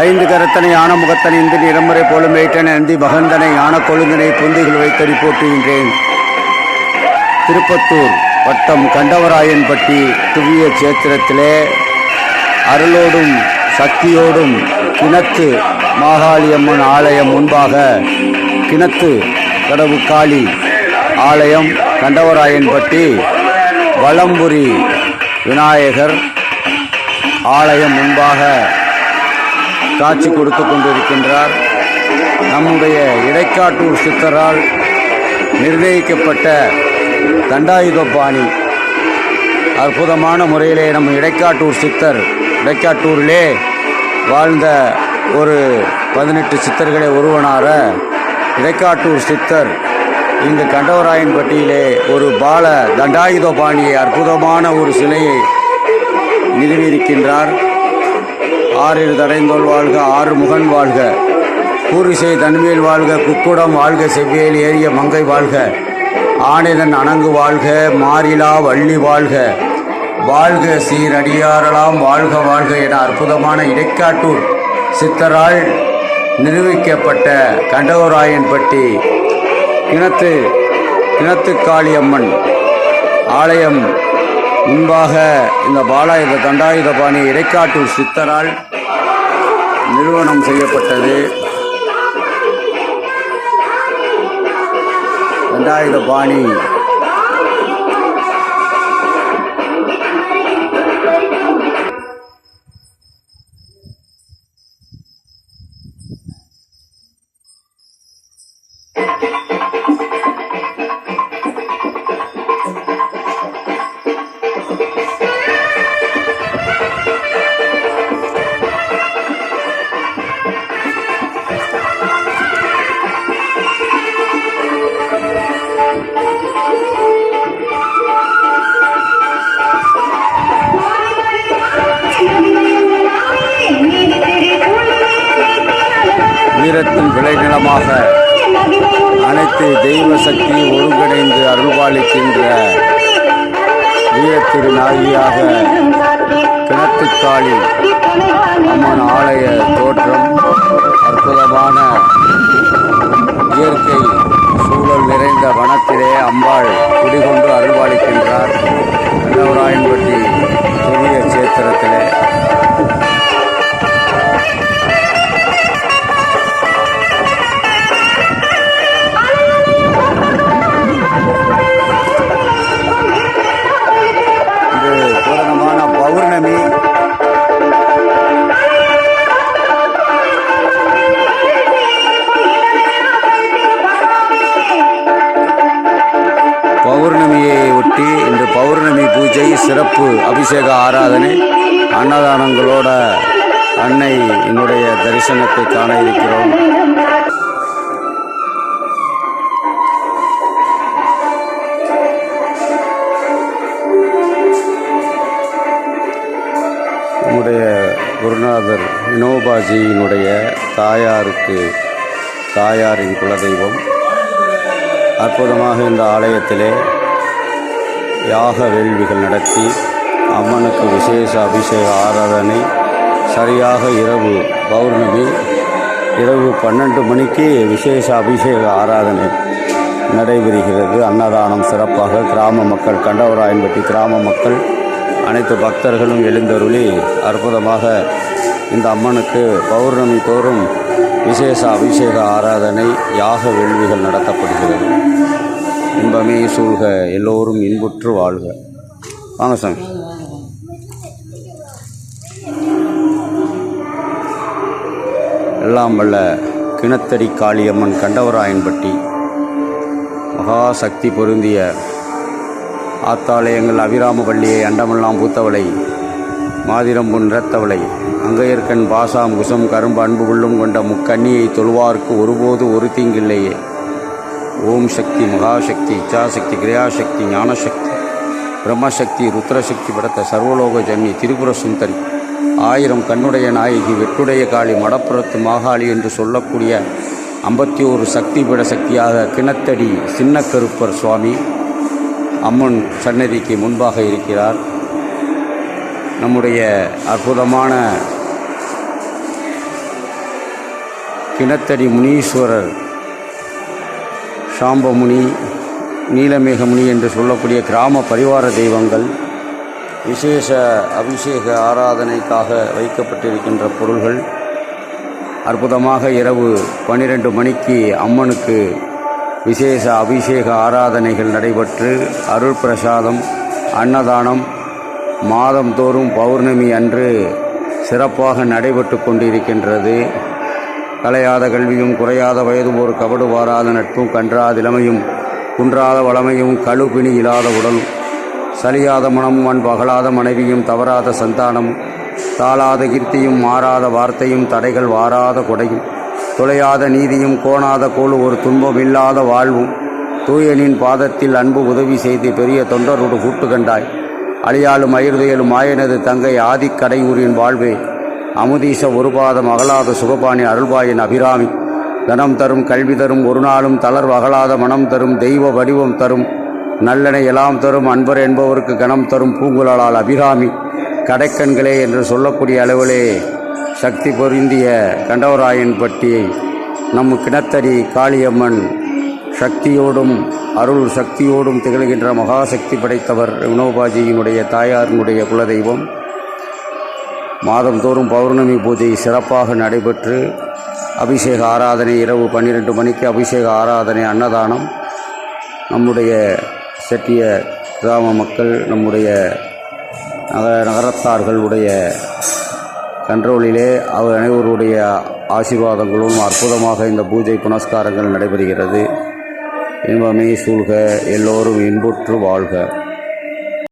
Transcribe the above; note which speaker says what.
Speaker 1: ஐந்து கரத்தனை யான முகத்தனை இந்து நிறமுறை போலும் வேட்டனை அந்தி பகந்தனை யான கொழுந்தனை பொந்திகள் வைத்தடி போற்றுகின்றேன் திருப்பத்தூர் வட்டம் கண்டவராயன்பட்டி துவிய சேத்திரத்திலே அருளோடும் சக்தியோடும் கிணத்து மாகாளியம்மன் ஆலயம் முன்பாக கிணத்து கடவு காளி ஆலயம் கண்டவராயன்பட்டி வலம்புரி விநாயகர் ஆலயம் முன்பாக காட்சி கொடுத்து கொண்டிருக்கின்றார். நம்முடைய இடைக்காட்டூர் சித்தரால் நிர்ணயிக்கப்பட்ட தண்டாயுதபாணி. அற்புதமான முறையிலே நம் இடைக்காட்டூர் சித்தர் இடைக்காட்டூரிலே வாழ்ந்த ஒரு பதினெட்டு சித்தர்களை ஒருவனார இடைக்காட்டூர் சித்தர் இங்கு கண்டவராயன்பட்டியிலே ஒரு பால தண்டாயுதபாணியை அற்புதமான ஒரு சிலையை நிறுவியிருக்கின்றார் ஆறிரு தடைந்தோல் வாழ்க ஆறு முகன் வாழ்க. கூறிசை தன்மையில் வாழ்க குக்குடம் வாழ்க செவ்வியல் ஏறிய மங்கை வாழ்க. ஆனிதன் அணங்கு வாழ்க மாறிலா வள்ளி வாழ்க. வாழ்க சீரடியாரலாம் வாழ்க வாழ்க என அற்புதமான இடைக்காட்டூர் சித்தரால் நிரூபிக்கப்பட்ட கண்டவராயன்பட்டி கிணத்து கிணத்து ஆலயம் முன்பாக இந்த பாலாயுத தண்டாயுதபாணி இடைக்காட்டூர் சித்தரால் நிறுவனம் செய்யப்பட்டது. தண்டாயுதபாணி வீரத்தின் விளைநிலமாக அனைத்து தெய்வ சக்தி ஒருங்கிணைந்து அருள்பாலிக்கின்ற வீரத்திருநாயகியாக கிணத்துக்காளி அம்மன் ஆலய தோற்றம் அற்புதமான இயற்கை சூழல் ஜெய் சிறப்பு அபிஷேக ஆராதனை அன்னதானங்களோட அன்னை என்னுடைய தரிசனத்தை காண இருக்கிறோம். நம்முடைய குருநாதர் வினோபாஜியினுடைய தாயாருக்கு தாயாரின் குலதெய்வம். அற்புதமாக இந்த ஆலயத்திலே யாக வேள்விகள் நடத்தி அம்மனுக்கு விசேஷ அபிஷேக ஆராதனை. சரியாக இரவு பௌர்ணமி இரவு பன்னெண்டு மணிக்கு விசேஷ அபிஷேக ஆராதனை நடைபெறுகிறது. அன்னதானம் சிறப்பாக கிராம மக்கள் கண்டவராயன்பட்டி கிராம மக்கள் அனைத்து பக்தர்களும் எழுந்தருளி அற்புதமாக இந்த அம்மனுக்கு பௌர்ணமி தோறும் விசேஷ அபிஷேக ஆராதனை யாக வேள்விகள் நடத்தப்படுகிறது. இன்பமே சூழ்க எல்லோரும் இன்புற்று வாழ்க. வாங்க சாமி. எல்லாம் வல்ல கிணத்தடி காளியம்மன் கண்டவராயன்பட்டி மகாசக்தி பொருந்திய ஆத்தாலயங்கள் அபிராமபள்ளியை அண்டமெல்லாம் பூத்தவளை மாதிரம் பொன் இரத்தவளை அங்கையர்கண் பாசாம் குசம் கரும்பு அன்பு உள்ளும் கொண்ட முக்கண்ணியை தொழுவார்க்கு ஒருபோது ஒரு தீங்கில்லையே. ஓம் சக்தி மகாசக்தி இச்சாசக்தி கிரியாசக்தி ஞானசக்தி பிரம்மசக்தி ருத்ரசக்தி படத்த சர்வலோக ஜன்னி திரிபுர சுந்தரி ஆயிரம் கண்ணுடைய நாயகி வெட்டுடைய காளி மடப்புறத்து மாகாளி என்று சொல்லக்கூடிய ஐம்பத்தி ஒரு சக்தி பிட சக்தியாக கிணத்தடி சின்ன கருப்பர் சுவாமி அம்மன் சன்னதிக்கு முன்பாக இருக்கிறார். நம்முடைய அற்புதமான கிணத்தடி முனீஸ்வரர் சாம்பமுனி நீலமேகமுனி என்று சொல்லக்கூடிய கிராம பரிவார தெய்வங்கள் விசேஷ அபிஷேக ஆராதனைக்காக வைக்கப்பட்டிருக்கின்ற பொருள்கள் அற்புதமாக இரவு பன்னிரெண்டு மணிக்கு அம்மனுக்கு விசேஷ அபிஷேக ஆராதனைகள் நடைபெற்று அருள் பிரசாதம் அன்னதானம் மாதந்தோறும் பௌர்ணமி அன்று சிறப்பாக நடைபெற்று கொண்டிருக்கின்றது. கலையாத கல்வியும் குறையாத வயதும் ஒரு கபடு வாராத நட்பும் கன்றாத இளமையும் குன்றாத வளமையும் கழுபிணி இல்லாத உடல் சலியாத மனமும் அன்பு அகலாத மனைவியும் தவறாத சந்தானம் தாளாத கீர்த்தியும் மாறாத வார்த்தையும் தடைகள் வாராத கொடையும் துளையாத நீதியும் கோணாத கோலு ஒரு துன்பம் இல்லாத வாழ்வும் தூயனின் பாதத்தில் அன்பு உதவி செய்து பெரிய தொண்டரோடு கூட்டு கண்டாய். அழியாலும் அயிர்தேலும் மாயனது தங்கை ஆதிக்கடையூரின் வாழ்வே அமுதீச ஒரு பாதம் அகலாத சுகபாணி அருள்பாயின் அபிராமி. தனம் தரும் கல்வி தரும் ஒரு நாளும் தளர்வு அகலாத மனம் தரும் தெய்வ வடிவம் தரும். நல்லனை எல்லாம் தரும் அன்பர் என்பவருக்கு கணம் தரும் பூங்குழலால் அபிராமி. கடைக்கண்களே என்று சொல்லக்கூடிய அளவிலே சக்தி பொருந்திய கண்டவராயன் பட்டியை நம் கிணத்தடி காளியம்மன் சக்தியோடும் அருள் சக்தியோடும் திகழ்கின்ற மகாசக்தி படைத்தவர் வினோபாஜியினுடைய தாயாரினுடைய குலதெய்வம். மாதந்தோறும் பௌர்ணமி பூஜை சிறப்பாக நடைபெற்று அபிஷேக ஆராதனை இரவு பன்னிரெண்டு மணிக்கு அபிஷேக ஆராதனை அன்னதானம். நம்முடைய செட்டிய கிராம மக்கள் நம்முடைய நகர நகரத்தார்களுடைய கண்ட்ரோலிலே அவர் அனைவருடைய ஆசீர்வாதங்களும் அற்புதமாக இந்த பூஜை புனஸ்காரங்கள் நடைபெறுகிறது. இன்பமே சூழ்க எல்லோரும் இன்புற்று வாழ்க.